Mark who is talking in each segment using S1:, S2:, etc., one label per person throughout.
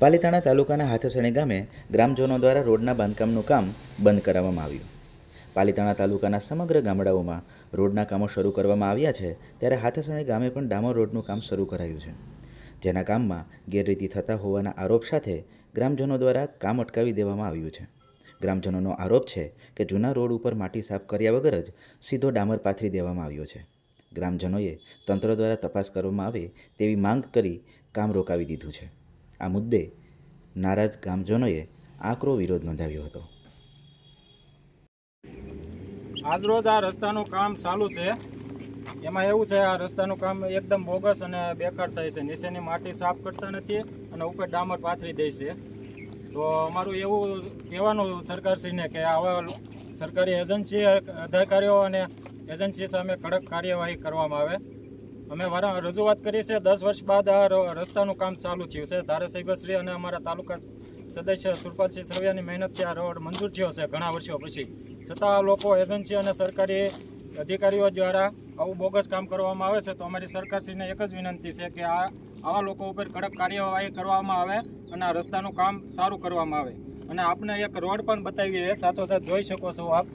S1: પાલીતાણા તાલુકાના હાથસણી ગામે ગ્રામજનો દ્વારા રોડના બાંધકામનું કામ બંધ કરાવવામાં આવ્યું. પાલીતાણા તાલુકાના સમગ્ર ગામડાઓમાં રોડના કામો શરૂ કરવામાં આવ્યા છે ત્યારે હાથસણી ગામે પણ ડામર રોડનું કામ શરૂ કરાયું છે. જેના કામમાં ગેરરીતિ થતા હોવાના આરોપ સાથે ગ્રામજનો દ્વારા કામ અટકાવી દેવામાં આવ્યું છે. ગ્રામજનોનો આરોપ છે કે જૂના રોડ ઉપર માટી સાફ કર્યા વગર જ સીધો ડામર પાથરી દેવામાં આવ્યો છે. ગ્રામજનોએ તંત્ર દ્વારા તપાસ કરવામાં આવે તેવી માંગ કરી કામ રોકાવી દીધું છે. આ મુદ્દે નારાજ ગામજનોએ આકરો વિરોધ નોંધાવ્યો હતો.
S2: આજરોજ આ રસ્તાનું કામ ચાલુ છે. એમાં એવું છે, આ રસ્તાનું કામ એકદમ બોગસ અને બેકાર થાય છે. નીચેની માટી સાફ કરતા નથી અને ઉપર ડામર પાથરી દે છે. તો અમારું એવું કહેવાનું સરકારશ્રીને કે આવા સરકારી એજન્સી, અધિકારીઓ અને એજન્સી સામે કડક કાર્યવાહી કરવામાં આવે. અમે રજૂઆત કરી છે. દસ વર્ષ બાદ આ રસ્તાનું કામ ચાલુ થયું છે. ધારાસભ્યશ્રી અને અમારા તાલુકા સદસ્ય સુરપાલસિંહ સરવિયાની મહેનતથી આ રોડ મંજૂર થયો છે ઘણા વર્ષો પછી. છતાં આ લોકો એજન્સી અને સરકારી અધિકારીઓ દ્વારા આવું બોગસ કામ કરવામાં આવે છે તો અમારી સરકારશ્રીને એક જ વિનંતી છે કે આ, આવા લોકો ઉપર કડક કાર્યવાહી કરવામાં આવે અને આ રસ્તાનું કામ સારું કરવામાં આવે. અને આપને એક રોડ પણ બતાવીએ સાથોસાથ જોઈ શકો છો આપ.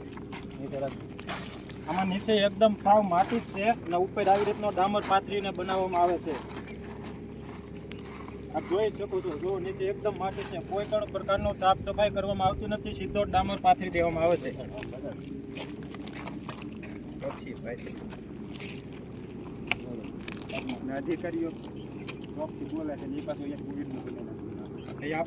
S2: આમાં નીચે એકદમ સાવ માટી જ છે અને ઉપર આવી રીતનો ડામર પાથરીને બનાવવામાં આવે છે. આપ જોઈ શકો છો જો નીચે એકદમ માટી છે. કોઈ પણ પ્રકારનો સાફ સફાઈ કરવામાં આવતી નથી સીધો ડામર પાથરી દેવામાં આવે છે.
S3: અધિકારીઓ બોલે છે એ પાછું
S2: અહીંયા